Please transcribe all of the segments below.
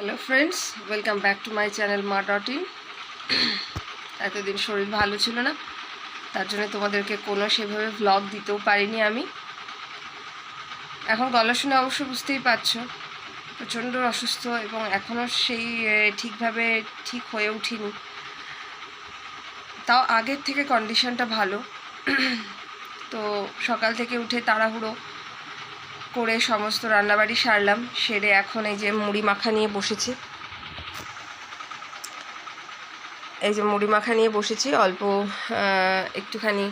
Hello friends welcome back to my channel মা dot in এতদিন শরীর ভালো ছিল না। তার জন্য তোমাদেরকে কোনো সেভাবে ভ্লগ দিতেও পারিনি আমি। এখন গলা শুনে অবশ্য বুঝতেই পারছ, প্রচণ্ড অসুস্থ এবং এখনও সেই ঠিকভাবে ঠিক হয়ে উঠিনি। তাও আগের থেকে কন্ডিশনটা ভালো। তো সকাল থেকে উঠে তাড়াহুড়ো করে সমস্ত রান্নাবাড়ি সারলাম। সেরে এখন এই যে মুড়ি মাখা নিয়ে বসেছি। এই যে মুড়ি মাখা নিয়ে বসেছি। অল্প একটুখানি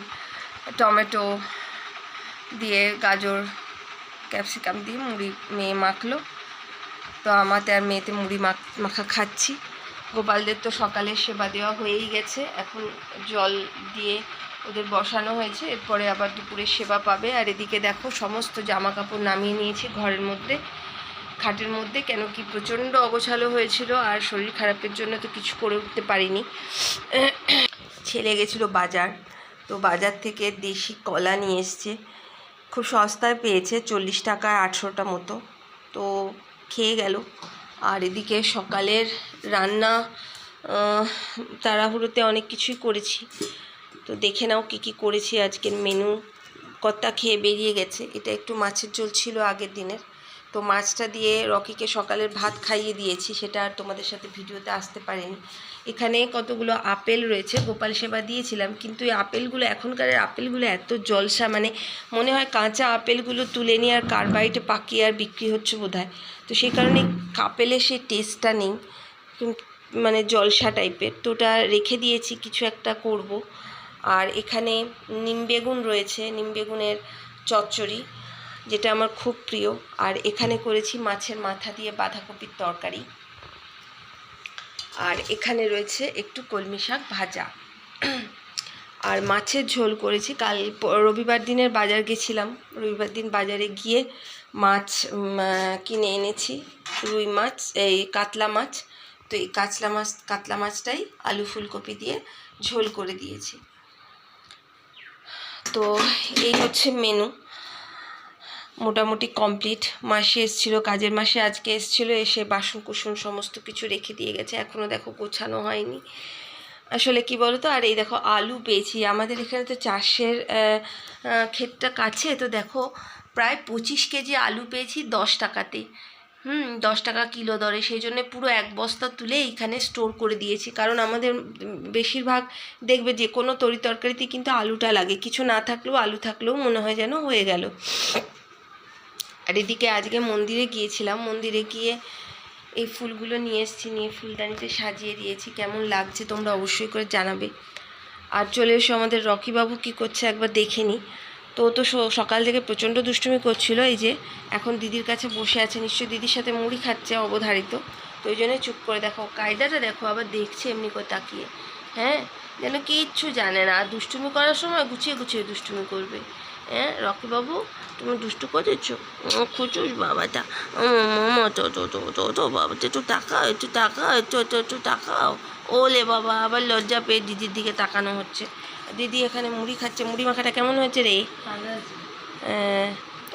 টমেটো দিয়ে গাজর, ক্যাপসিকাম দিয়ে মুড়ি মেয়ে মাখলো। তো আমাতে আর মেয়েতে মুড়ি মাখ খাচ্ছি। গোপালদের তো সকালে সেবা দেওয়া হয়েই গেছে। এখন জল দিয়ে ওদের বসানো হয়েছে, এরপরে আবার দুপুরে সেবা পাবে। আর এদিকে দেখো, সমস্ত জামা কাপড় নামিয়ে নিয়েছি ঘরের মধ্যে। খাটের মধ্যে কেন কি প্রচণ্ড অগোছালো হয়েছিল, আর শরীর খারাপের জন্য তো কিছু করে উঠতে পারিনি। ছেলে গেছিল বাজার, তো বাজার থেকে দেশি কলা নিয়ে এসছে। খুব সস্তায় পেয়েছে, চল্লিশ টাকায় আটশোটা মতো। তো খেয়ে গেল। আর এদিকে সকালের রান্না তাড়াহুড়োতে অনেক কিছুই করেছি। তো দেখে নাও কী কী করেছি আজকের মেনু কর্তা খেয়ে বেরিয়ে গেছে। এটা একটু মাছের ঝোল ছিল আগের দিনের। তো মাছটা দিয়ে রকিকে সকালের ভাত খাইয়ে দিয়েছি। সেটা আর তোমাদের সাথে ভিডিওতে আসতে পারেনি। এখানে কতগুলো আপেল রয়েছে, গোপাল সেবা দিয়েছিলাম। কিন্তু এই আপেলগুলো, এখনকার আপেলগুলো এত জলসা মানে মনে হয় কাঁচা আপেলগুলো তুলে নিয়ে আর কার্বাইটে পাকিয়ে আর বিক্রি হচ্ছে বোধহয়। তো সেই কারণে আপেলের সেই টেস্টটা নেই। মানে জলসা টাইপের তো ওটা রেখে দিয়েছি, কিছু একটা করব। আর এখানে নিম বেগুন রয়েছে, নিম বেগুনের চচ্চড়ি, যেটা আমার খুব প্রিয়। আর এখানে করেছি মাছের মাথা দিয়ে বাঁধাকপির তরকারি। আর এখানে রয়েছে একটু কলমি শাক ভাজা। আর মাছের ঝোল করেছি, কাল রবিবার দিনের বাজার গেছিলাম। রবিবার দিন বাজারে গিয়ে মাছ কিনে এনেছি, রুই মাছ, এই কাতলা মাছ। তো এই কাতলা মাছ, কাতলা মাছটাই আলু ফুলকপি দিয়ে ঝোল করে দিয়েছি। তো এই হচ্ছে মেনু মোটামুটি কমপ্লিট মাসি এসেছিল, কাজের মাসে আজকে এসেছিল, এসে বাসন কুসন সমস্ত কিছু রেখে দিয়ে গেছে। এখনও দেখো গোছানো হয়নি। আসলে কি বলো তো আর এই দেখো আলু পেয়েছি। আমাদের এখানে তো চাষের ক্ষেতটা কাছে, তো দেখো প্রায় পঁচিশ কেজি আলু পেয়েছি দশ টাকাতে হুম, দশ টাকা কিলো দরে। সেই জন্য পুরো এক বস্তা তুলে এইখানে স্টোর করে দিয়েছি। কারণ আমাদের বেশিরভাগ দেখবে যে কোনো তরি তরকারিতে কিন্তু আলুটা লাগে। কিছু না থাকলেও আলু থাকলেও মনে হয় যেন হয়ে গেল। আর এদিকে আজকে মন্দিরে গিয়েছিলাম। মন্দিরে গিয়ে এই ফুলগুলো নিয়ে এসেছি, নিয়ে ফুলদানিতে সাজিয়ে দিয়েছি। কেমন লাগছে তোমরা অবশ্যই করে জানাবে। আর চলে এসো আমাদের রকিবাবু কী করছে একবার দেখে নি। তো তো সকাল থেকে প্রচণ্ড দুষ্টুমি করছিল, এই যে এখন দিদির কাছে বসে আছে, নিশ্চয়ই দিদির সাথে মুড়ি খাচ্ছে অবধারিত। তো ওই জন্যই চুপ করে দেখো, কায়দাটা দেখো, আবার দেখছে এমনি করে তাকিয়ে। হ্যাঁ যেন কিচ্ছু জানে না, আর দুষ্টুমি করার সময় গুছিয়ে গুছিয়ে দুষ্টুমি করবে। হ্যাঁ রকিবাবু, তুমি দুষ্টু করেছ? খুচুস বাবাটা। মামা, তো তো তো তো তো, বাবা একটু তাকাও একটু তাকাও, একটু একটু একটু তাকাও। ওলে বাবা, আবার লজ্জা পেয়ে দিদির দিকে তাকানো হচ্ছে। দিদি এখানে মুড়ি খাচ্ছে। মুড়ি মাখাটা কেমন হয়েছে রে?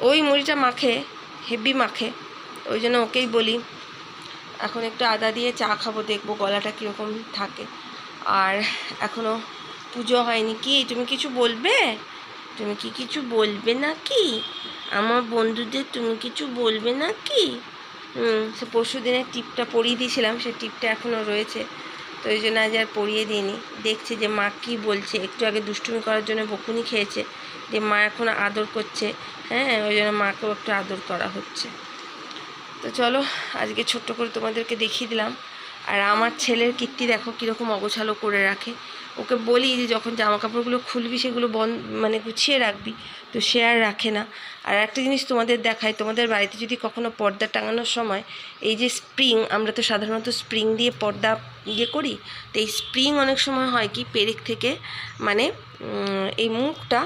ওই মুড়িটা মাখে হেভি মাখে ওই জন্য ওকেই বলি। এখন একটু আদা দিয়ে চা খাব দেখব গলাটা কীরকম থাকে। আর এখনও পুজো হয়নি কি? তুমি কিছু বলবে? তুমি কি কিছু বলবে না কি আমার বন্ধুদের তুমি কিছু বলবে না কি হুম সে পরশু দিনের টিপটা পরিয়ে দিয়েছিলাম সে টিপটা এখনও রয়েছে। তো ওই জন্য আজ আর পড়িয়ে দিইনি। দেখছে যে মা কী বলছে। একটু আগে দুষ্টুমি করার জন্য বকুনি খেয়েছে। যে মা এখন আদর করছে। হ্যাঁ ওই জন্য মাকেও একটু আদর করা হচ্ছে। তো চলো, আজকে ছোট্ট করে তোমাদেরকে দেখিয়ে দিলাম। আর আমার ছেলের কীর্তি দেখো, কীরকম অগোছালো করে রাখে। ওকে বলি যে যখন জামা কাপড়গুলো খুলবি সেগুলো বন মানে গুছিয়ে রাখবি, তো সে আর রাখে না। আর একটা জিনিস তোমাদের দেখায় তোমাদের বাড়িতে যদি কখনো পর্দা টাঙানোর সময় এই যে স্প্রিং, আমরা তো সাধারণত স্প্রিং দিয়ে পর্দা ইয়ে করি, তো এই স্প্রিং অনেক সময় হয় কি, পেরেক থেকে মানে এই মুখটা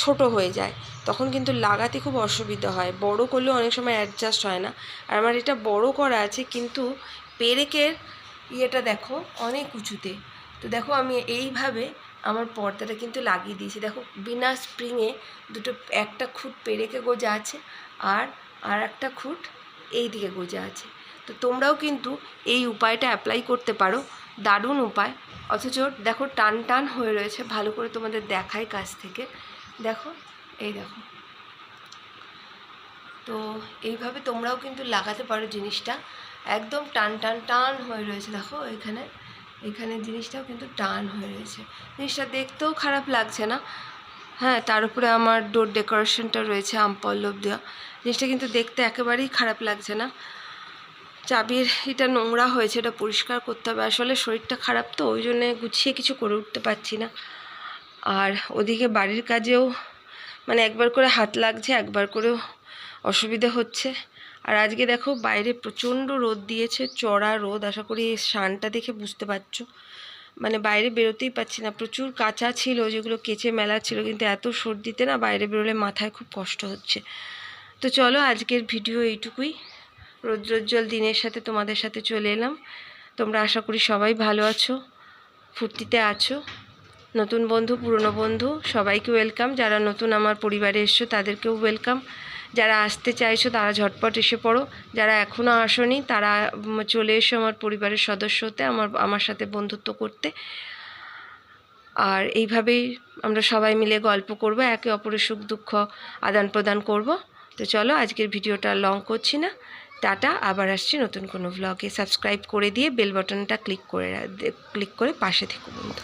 ছোট হয়ে যায়। তখন কিন্তু লাগাতে খুব অসুবিধা হয়। বড় করলেও অনেক সময় অ্যাডজাস্ট হয় না। আর আমার এটা বড় করা আছে, কিন্তু পেরেকের ইয়েটা দেখো, অনেক উঁচুতে। তো দেখো আমি এইভাবে আমার পর্দাটা কিন্তু লাগিয়ে দিয়েছি। দেখো বিনা স্প্রিংয়ে দুটো, একটা খুঁট পেরেকে গোজা আছে আর আর একটা খুঁট এই দিকে গোজা আছে। তো তোমরাও কিন্তু এই উপায়টা অ্যাপ্লাই করতে পারো। দারুণ উপায়। অথচ দেখো টান টান হয়ে রয়েছে। ভালো করে তোমাদের দেখাই কাছ থেকে। দেখো, এই দেখো। তো এইভাবে তোমরাও কিন্তু লাগাতে পারো জিনিসটা। একদম টান টান টান হয়ে রয়েছে। দেখো এখানে। এখানে জিনিসটাও কিন্তু টান হয়ে রয়েছে। জিনিসটা দেখতেও খারাপ লাগছে না। হ্যাঁ তার উপরে আমার ডোর ডেকোরেশনটা রয়েছে, আম পল্লব দেওয়া। জিনিসটা কিন্তু দেখতে একেবারেই খারাপ লাগছে না। চাবির এটা নোংরা হয়েছে, এটা পরিষ্কার করতে হবে। আসলে শরীরটা খারাপ তো, ওই জন্যে গুছিয়ে কিছু করে উঠতে পারছি না। আর ওদিকে বাড়ির কাজেও মানে একবার করে হাত লাগছে, একবার করেও অসুবিধা হচ্ছে। আর আজকে দেখো বাইরে প্রচণ্ড রোদ দিয়েছে, চড়া রোদ, আশা করি এই সানটা দেখে বুঝতে পারছ। মানে বাইরে বেরোতেই পাচ্ছি না, প্রচুর কাঁচা ছিল, যেগুলো কেচে মেলা ছিল, কিন্তু এত সর্দিতে না বাইরে বেরোলে মাথায় খুব কষ্ট হচ্ছে। তো চলো আজকের ভিডিও এইটুকুই। রৌদ্রোজ্জ্বল দিনের সাথে তোমাদের সাথে চলে এলাম। তোমরা আশা করি সবাই ভালো আছো, ফুর্তিতে আছো। নতুন বন্ধু, পুরনো বন্ধু, সবাইকে ওয়েলকাম যারা নতুন আমার পরিবারে এসছো, তাদেরকেও ওয়েলকাম যারা আসতে চাইছো, তারা ঝটপট এসে পড়ো। যারা এখনও আসনি, তারা চলে এসো আমার পরিবারের সদস্য হতে আমার আমার সাথে বন্ধুত্ব করতে। আর এইভাবেই আমরা সবাই মিলে গল্প করব, একে অপরের সুখ, দুঃখ আদান প্রদান করব। তো চলো, আজকের ভিডিওটা লং করছি না। টাটা, আবার আসছি নতুন কোনো ভ্লগে সাবস্ক্রাইব করে দিয়ে বেল বাটনটা ক্লিক করে ক্লিক করে পাশে থেকো বন্ধু।